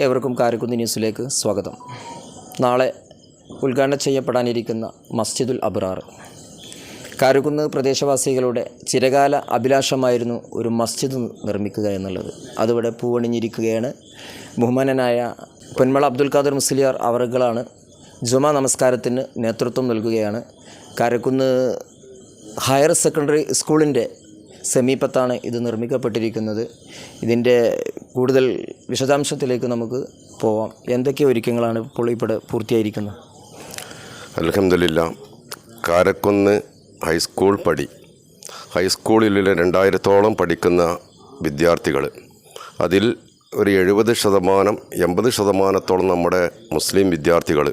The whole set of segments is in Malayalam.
ഏവർക്കും കാരക്കുന്ന് ന്യൂസിലേക്ക് സ്വാഗതം. നാളെ ഉദ്ഘാടനം ചെയ്യപ്പെടാനിരിക്കുന്ന മസ്ജിദുൽ അബ്രാർ കാരക്കുന്ന് പ്രദേശവാസികളുടെ ചിരകാല അഭിലാഷമായിരുന്നു ഒരു മസ്ജിദ് നിർമ്മിക്കുക എന്നുള്ളത്. അതിവിടെ പൂവണിഞ്ഞിരിക്കുകയാണ്. ബഹുമാനനായ പൊന്മള അബ്ദുൽ ഖാദർ മുസ്ലിയാർ അവറുകളാണ് ജുമാ നമസ്കാരത്തിന് നേതൃത്വം നൽകുകയാണ്. കാരക്കുന്ന് ഹയർ സെക്കൻഡറി സ്കൂളിന്റെ സമീപത്താണ് ഇത് നിർമ്മിക്കപ്പെട്ടിരിക്കുന്നത്. ഇതിന്റെ കൂടുതൽ വിശദാംശത്തിലേക്ക് നമുക്ക് പോവാം. എന്തൊക്കെ ഒരുക്കങ്ങളാണ് ഇപ്പോൾ ഇവിടെ പൂർത്തിയായിരിക്കുന്നത്? അലഹമില്ല കാരക്കുന്ന് ഹൈസ്കൂൾ പടി. ഹൈസ്കൂളിലെ രണ്ടായിരത്തോളം പഠിക്കുന്ന വിദ്യാർത്ഥികൾ. അതിൽ ഒരു എഴുപത് ശതമാനം എൺപത് ശതമാനത്തോളം നമ്മുടെ മുസ്ലിം വിദ്യാർത്ഥികൾ.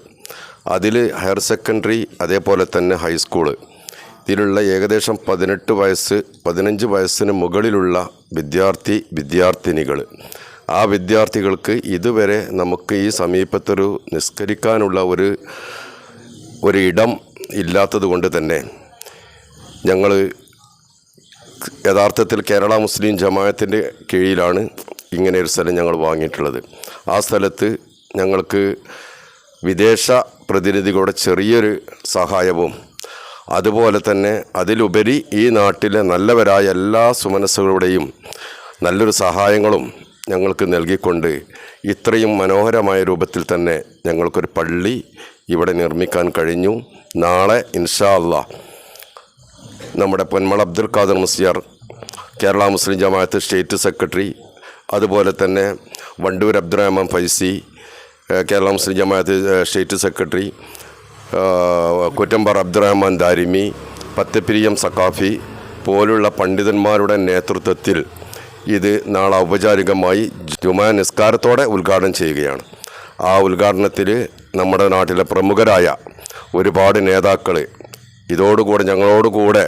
അതിൽ ഹയർ സെക്കൻഡറി അതേപോലെ തന്നെ ഹൈസ്കൂൾ ഇതിലുള്ള ഏകദേശം പതിനെട്ട് വയസ്സ് പതിനഞ്ച് വയസ്സിന് മുകളിലുള്ള വിദ്യാർത്ഥി വിദ്യാർത്ഥിനികൾ. ആ വിദ്യാർത്ഥികൾക്ക് ഇതുവരെ നമുക്ക് ഈ സമീപത്തൊരു നിസ്കരിക്കാനുള്ള ഒരു ഒരു ഇടം ഇല്ലാത്തത് കൊണ്ട് തന്നെ ഞങ്ങൾ യഥാർത്ഥത്തിൽ കേരള മുസ്ലിം ജമാഅത്തിന്റെ കീഴിലാണ് ഇങ്ങനെ ഒരു സ്ഥലം ഞങ്ങൾ വാങ്ങിയിട്ടുള്ളത്. ആ സ്ഥലത്ത് ഞങ്ങൾക്ക് വിദേശ പ്രതിനിധികളുടെ ചെറിയൊരു സഹായവും അതുപോലെ തന്നെ അതിലുപരി ഈ നാട്ടിലെ നല്ലവരായ എല്ലാ സുമനസ്സുകളുടെയും നല്ലൊരു സഹായങ്ങളും ഞങ്ങൾക്ക് നൽകിക്കൊണ്ട് ഇത്രയും മനോഹരമായ രൂപത്തിൽ തന്നെ ഞങ്ങൾക്കൊരു പള്ളി ഇവിടെ നിർമ്മിക്കാൻ കഴിഞ്ഞു. നാളെ ഇൻഷാ അല്ലാ നമ്മുടെ പൊന്മള അബ്ദുൽ ഖാദർ മുസ്ലിയാർ കേരള മുസ്ലിം ജമാഅത്ത് സ്റ്റേറ്റ് സെക്രട്ടറി അതുപോലെ തന്നെ വണ്ടൂർ അബ്ദുറഹ്മാൻ ഫൈസി കേരള മുസ്ലിം ജമാഅത്ത് സ്റ്റേറ്റ് സെക്രട്ടറി കുറ്റമ്പാർ അബ്ദുറഹ്മാൻ ദാരിമി പത്തപ്പിരിയം സക്കാഫി പോലുള്ള പണ്ഡിതന്മാരുടെ നേതൃത്വത്തിൽ ഇത് നാളെ ഔപചാരികമായി ജുമാ നിസ്കാരത്തോടെ ഉദ്ഘാടനം ചെയ്യുകയാണ്. ആ ഉദ്ഘാടനത്തിൽ നമ്മുടെ നാട്ടിലെ പ്രമുഖരായ ഒരുപാട് നേതാക്കൾ ഇതോടുകൂടെ ഞങ്ങളോടുകൂടെ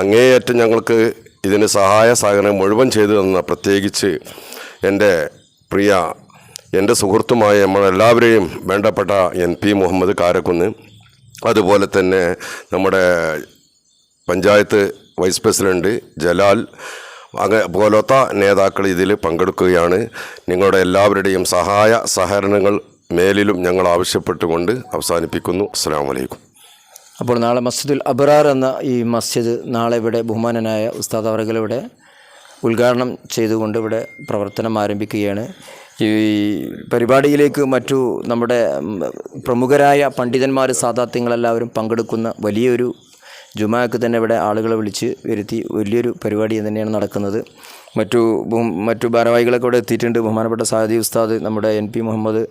അങ്ങേയറ്റം ഞങ്ങൾക്ക് ഇതിന് സഹായ സഹകരണം മുഴുവൻ ചെയ്തു തന്ന പ്രത്യേകിച്ച് എന്റെ പ്രിയ എന്റെ സുഹൃത്തുമായ നമ്മളെല്ലാവരെയും വേണ്ടപ്പെട്ട എൻ പി മുഹമ്മദ് കാരക്കുന്ന് അതുപോലെ തന്നെ നമ്മുടെ പഞ്ചായത്ത് വൈസ് പ്രസിഡന്റ് ജലാൽ അങ്ങ പോലത്തെ നേതാക്കൾ ഇതിൽ പങ്കെടുക്കുകയാണ്. നിങ്ങളുടെ എല്ലാവരുടെയും സഹായ സഹകരണങ്ങൾ മേലിലും ഞങ്ങൾ ആവശ്യപ്പെട്ടുകൊണ്ട് അവസാനിപ്പിക്കുന്നു. അസ്സാം വലൈക്കും അപ്പോൾ നാളെ മസ്ജിദുൽ അബ്രാർ എന്ന ഈ മസ്ജിദ് നാളെ ഇവിടെ ബഹുമാനനായ ഉസ്താദ് അവർഗലിവിടെ ഉദ്ഘാടനം ചെയ്തുകൊണ്ട് ഇവിടെ പ്രവർത്തനം ആരംഭിക്കുകയാണ്. ഈ പരിപാടിയിലേക്ക് മറ്റു നമ്മുടെ പ്രമുഖരായ പണ്ഡിതന്മാർ സാധാത്യങ്ങളെല്ലാവരും പങ്കെടുക്കുന്ന വലിയൊരു ജുമാക്ക് തന്നെ ഇവിടെ ആളുകളെ വിളിച്ച് വരുത്തി വലിയൊരു പരിപാടി തന്നെയാണ് നടക്കുന്നത്. മറ്റു മറ്റു ഭാരവാഹികളൊക്കെ ഇവിടെ എത്തിയിട്ടുണ്ട്. ബഹുമാനപ്പെട്ട സാദി ഉസ്താദ് നമ്മുടെ എൻ പി മുഹമ്മദ്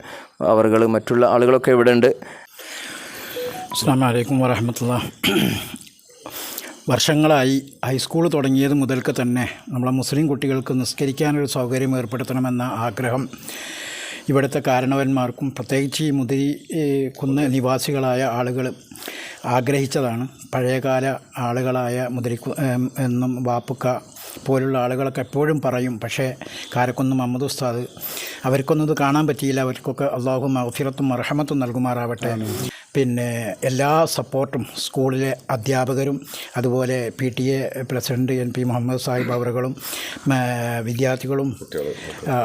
അവർകൾ മറ്റുള്ള ആളുകളൊക്കെ ഇവിടെ ഉണ്ട്. അസ്സാം വലൈക്കും വർഷങ്ങളായി ഹൈസ്കൂൾ തുടങ്ങിയത് മുതൽക്ക് തന്നെ നമ്മളെ മുസ്ലിം കുട്ടികൾക്ക് നിസ്കരിക്കാനൊരു സൗകര്യം ഏർപ്പെടുത്തണമെന്ന ആഗ്രഹം ഇവിടുത്തെ കാരണവന്മാർക്കും പ്രത്യേകിച്ച് ഈ മുതിരി കുന്ന് നിവാസികളായ ആളുകൾ ആഗ്രഹിച്ചതാണ്. പഴയകാല ആളുകളായ മുതിരിക്കു എന്നും വാപ്പുക്ക പോലുള്ള ആളുകളൊക്കെ എപ്പോഴും പറയും പക്ഷേ കാരക്കുന്ന് മുഹമ്മദ് ഉസ്താദ് അവർക്കൊന്നും ഇത് കാണാൻ പറ്റിയില്ല. അവർക്കൊക്കെ അള്ളാഹു മഹഫിറത്തും അർഹമത്തും നൽകുമാറാവട്ടെ. പിന്നെ എല്ലാ സപ്പോർട്ടും സ്കൂളിലെ അധ്യാപകരും അതുപോലെ P T A president N P Muhammad Sahib അവറുകളും വിദ്യാർത്ഥികളും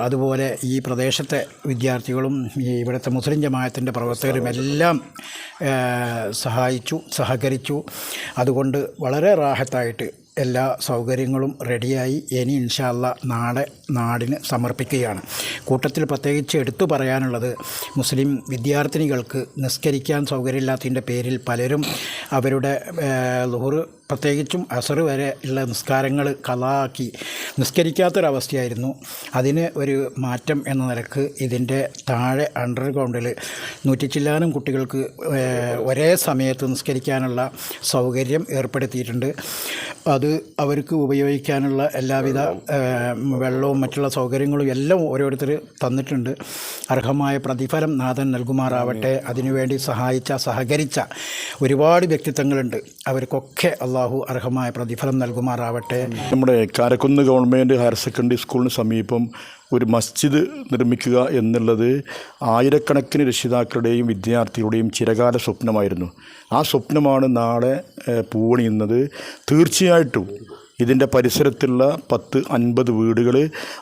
അതുപോലെ ഈ പ്രദേശത്തെ വിദ്യാർത്ഥികളും ഈ ഇവിടുത്തെ മുസ്ലിം ജമാഅത്തിന്റെ പ്രവർത്തകരും എല്ലാം സഹായിച്ചു സഹകരിച്ചു. അതുകൊണ്ട് വളരെ റാഹത്തായിട്ട് എല്ലാ സൗകര്യങ്ങളും റെഡിയായി ഇനി ഇൻഷാല്ല നാളെ നാടിന് സമർപ്പിക്കുകയാണ്. കൂട്ടത്തിൽ പ്രത്യേകിച്ച് എടുത്തു പറയാനുള്ളത് മുസ്ലിം വിദ്യാർത്ഥിനികൾക്ക് നിസ്കരിക്കാൻ സൗകര്യമില്ലാത്തതിന്റെ പേരിൽ പലരും അവരുടെ ലുഹുറ് പ്രത്യേകിച്ചും അസർ വരെ ഉള്ള നിസ്കാരങ്ങൾ കലാക്കി നിസ്കരിക്കാത്തൊരവസ്ഥയായിരുന്നു. അതിന് ഒരു മാറ്റം എന്ന നിലയ്ക്ക് ഇതിന്റെ താഴെ അണ്ടർഗ്രൗണ്ടിൽ നൂറ്റി ചില്ലാനും കുട്ടികൾക്ക് ഒരേ സമയത്ത് നിസ്കരിക്കാനുള്ള സൗകര്യം ഏർപ്പെടുത്തിയിട്ടുണ്ട്. അത് അവർക്ക് ഉപയോഗിക്കാനുള്ള എല്ലാവിധ വെള്ളവും മറ്റുള്ള സൗകര്യങ്ങളും എല്ലാം ഓരോരുത്തർ തന്നിട്ടുണ്ട്. അർഹമായ പ്രതിഫലം നാഥൻ നൽകുമാറാവട്ടെ. അതിനുവേണ്ടി സഹായിച്ച സഹകരിച്ച ഒരുപാട് വ്യക്തിത്വങ്ങളുണ്ട്. അവർക്കൊക്കെ അള്ളാഹു അർഹമായ പ്രതിഫലം നൽകുമാറാവട്ടെ. നമ്മുടെ കാരക്കുന്ന് ഗവൺമെന്റ് ഹയർ സെക്കൻഡറി സ്കൂളിന് സമീപം ഒരു മസ്ജിദ് നിർമ്മിക്കുക എന്നുള്ളത് ആയിരക്കണക്കിന് രക്ഷിതാക്കളുടെയും വിദ്യാർത്ഥികളുടെയും ചിരകാല സ്വപ്നമായിരുന്നു. ആ സ്വപ്നമാണ് നാളെ പൂവണിയുന്നത്. തീർച്ചയായിട്ടും ഇതിന്റെ പരിസരത്തുള്ള പത്ത് അൻപത് വീടുകൾ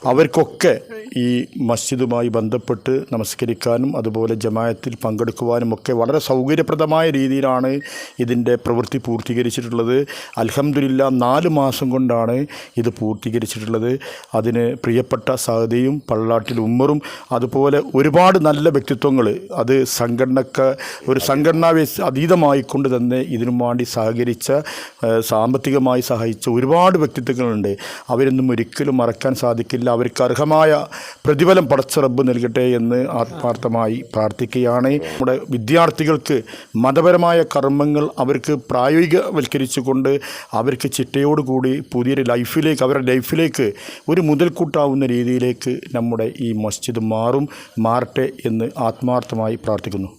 അവർക്കൊക്കെ ഈ മസ്ജിദുമായി ബന്ധപ്പെട്ട് നമസ്കരിക്കാനും അതുപോലെ ജമായത്തിൽ പങ്കെടുക്കുവാനും ഒക്കെ വളരെ സൗകര്യപ്രദമായ രീതിയിലാണ് ഇതിന്റെ പ്രവൃത്തി പൂർത്തീകരിച്ചിട്ടുള്ളത്. അലഹമില്ല നാല് മാസം കൊണ്ടാണ് ഇത് പൂർത്തീകരിച്ചിട്ടുള്ളത്. അതിന് പ്രിയപ്പെട്ട സഹതയും പള്ളാട്ടിൽ ഉമ്മറും അതുപോലെ ഒരുപാട് നല്ല വ്യക്തിത്വങ്ങൾ അത് സംഘടനക്ക ഒരു സംഘടനാ അതീതമായിക്കൊണ്ട് തന്നെ ഇതിനു വേണ്ടി സഹകരിച്ച സാമ്പത്തികമായി സഹായിച്ച ഒരുപാട് വ്യക്തിത്വങ്ങളുണ്ട്. അവരൊന്നും ഒരിക്കലും മറക്കാൻ സാധിക്കില്ല. അവർക്ക് അർഹമായ പ്രതിഫലം പടച്ച റബ്ബ് നൽകട്ടെ എന്ന് ആത്മാർത്ഥമായി പ്രാർത്ഥിക്കുകയാണ്. നമ്മുടെ വിദ്യാർത്ഥികൾക്ക് മതപരമായ കർമ്മങ്ങൾ അവർക്ക് പ്രായോഗികവൽക്കരിച്ചുകൊണ്ട് അവർക്ക് ചിട്ടയോടുകൂടി പുതിയൊരു ലൈഫിലേക്ക് അവരുടെ ലൈഫിലേക്ക് ഒരു മുതൽക്കൂട്ടാവുന്ന രീതിയിലേക്ക് നമ്മുടെ ഈ മസ്ജിദ് മാറും മാറട്ടെ എന്ന് ആത്മാർത്ഥമായി പ്രാർത്ഥിക്കുന്നു.